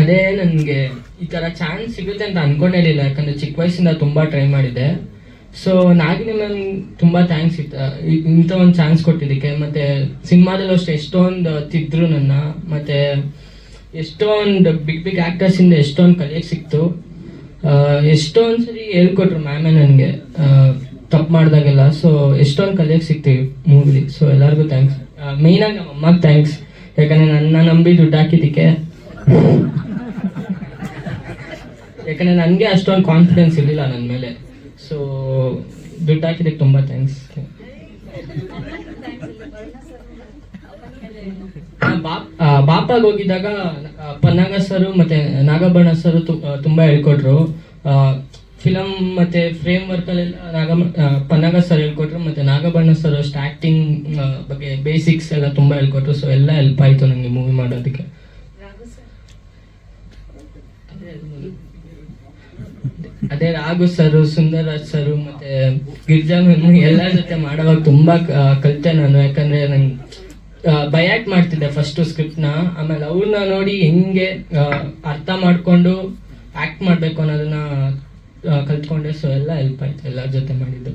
ಅದೇ ನನಗೆ ಈ ಥರ ಚಾನ್ಸ್ ಸಿಗುತ್ತೆ ಅಂತ ಅನ್ಕೊಂಡಿರಲಿಲ್ಲ ಯಾಕಂದರೆ ಚಿಕ್ಕ ವಯಸ್ಸಿಂದ ತುಂಬ ಟ್ರೈ ಮಾಡಿದ್ದೆ. ಸೊ ನಾಗಿನಿ ಮ್ಯಾಮ್ ತುಂಬ ಥ್ಯಾಂಕ್ಸ್ ಇತ್ತು ಇಂಥ ಒಂದು ಚಾನ್ಸ್ ಕೊಟ್ಟಿದ್ದಕ್ಕೆ. ಮತ್ತೆ ಸಿನಿಮಾದಲ್ಲೂ ಅಷ್ಟೇ, ಎಷ್ಟೊಂದು ತಿದ್ರು ನನ್ನ. ಮತ್ತೆ ಎಷ್ಟೊಂದು ಬಿಗ್ ಬಿಗ್ ಆ್ಯಕ್ಟರ್ಸಿಂದ ಎಷ್ಟೊಂದು ಕಲಿಯಕ್ಕೆ ಸಿಕ್ತು. ಎಷ್ಟೊಂದು ಸರಿ ಹೇಳ್ಕೊಟ್ರು ಮ್ಯಾಮೇ ನನಗೆ. ತಪ್ಪು ಮಾಡಿದಾಗೆಲ್ಲ. ಸೊ ಎಷ್ಟೊಂದು ಕಲಿಯಕ್ಕೆ ಸಿಗ್ತೀವಿ ಮೂವಿಲಿ ಸೊ ಎಲ್ಲರಿಗೂ ಥ್ಯಾಂಕ್ಸ್ ಮೇಯ್ನಾಗಿ ನಮ್ಮ ಅಮ್ಮಗೆ ಥ್ಯಾಂಕ್ಸ್ ಯಾಕಂದರೆ ನನ್ನ ನಂಬಿ ದುಡ್ಡು ಹಾಕಿದ್ದಕ್ಕೆ ಯಾಕಂದ್ರೆ ನನಗೆ ಅಷ್ಟೊಂದು ಕಾನ್ಫಿಡೆನ್ಸ್ ಇರಲಿಲ್ಲ ನನ್ನ ಮೇಲೆ. ಸೊ ದುಡ್ಡು ಹಾಕಿದ್ದಕ್ಕೆ ತುಂಬ ಥ್ಯಾಂಕ್ಸ್ ಬಾಪಾಗ ಹೋಗಿದ್ದಾಗ ಪನ್ನಾಗ ಸರ್ ಮತ್ತೆ ನಾಗಬಣ್ಣ ಸರು ತುಂಬ ಹೇಳ್ಕೊಟ್ರು. ಫಿಲಮ್ ಮತ್ತೆ ಫ್ರೇಮ್ ವರ್ಕ್ ಅಲ್ಲೆಲ್ಲ ನಾಗ ಪನ್ನಾಗ ಸರ್ ಹೇಳ್ಕೊಟ್ರು ಮತ್ತೆ ನಾಗಬಣ್ಣ ಸರ್ ಅಷ್ಟು ಆಕ್ಟಿಂಗ್ ಬಗ್ಗೆ ಬೇಸಿಕ್ಸ್ ಎಲ್ಲ ತುಂಬಾ ಹೇಳ್ಕೊಟ್ರು. ಸೊ ಎಲ್ಲ ಹೆಲ್ಪ್ ಆಯ್ತು ನಂಗೆ ಮೂವಿ ಮಾಡೋದಕ್ಕೆ. ಅದೇ ರಾಘು ಸರ್ ಸುಂದರರಾಜ್ ಸರ್ ಮತ್ತೆ ಗಿರ್ಜಾ ಮ್ಯಾಮ್ ಎಲ್ಲರ ಜೊತೆ ಮಾಡೋವಾಗ ತುಂಬಾ ಕಲಿತೆ ನಾನು. ಯಾಕಂದ್ರೆ ನಂಗೆ ಆಕ್ಟ್ ಮಾಡ್ತಿದ್ದೆ ಫಸ್ಟ್ನ? ಆಮೇಲೆ ಅವ್ರನ್ನ ನೋಡಿ ಹೆಂಗೆ ಅರ್ಥ ಮಾಡ್ಕೊಂಡು ಆಕ್ಟ್ ಮಾಡ್ಬೇಕು ಅನ್ನೋದನ್ನ ಕಲ್ತ್ಕೊಂಡೆ. ಸೊ ಎಲ್ಲ ಹೆಲ್ಪ್ ಆಯ್ತು ಎಲ್ಲರ ಜೊತೆ ಮಾಡಿದ್ದು.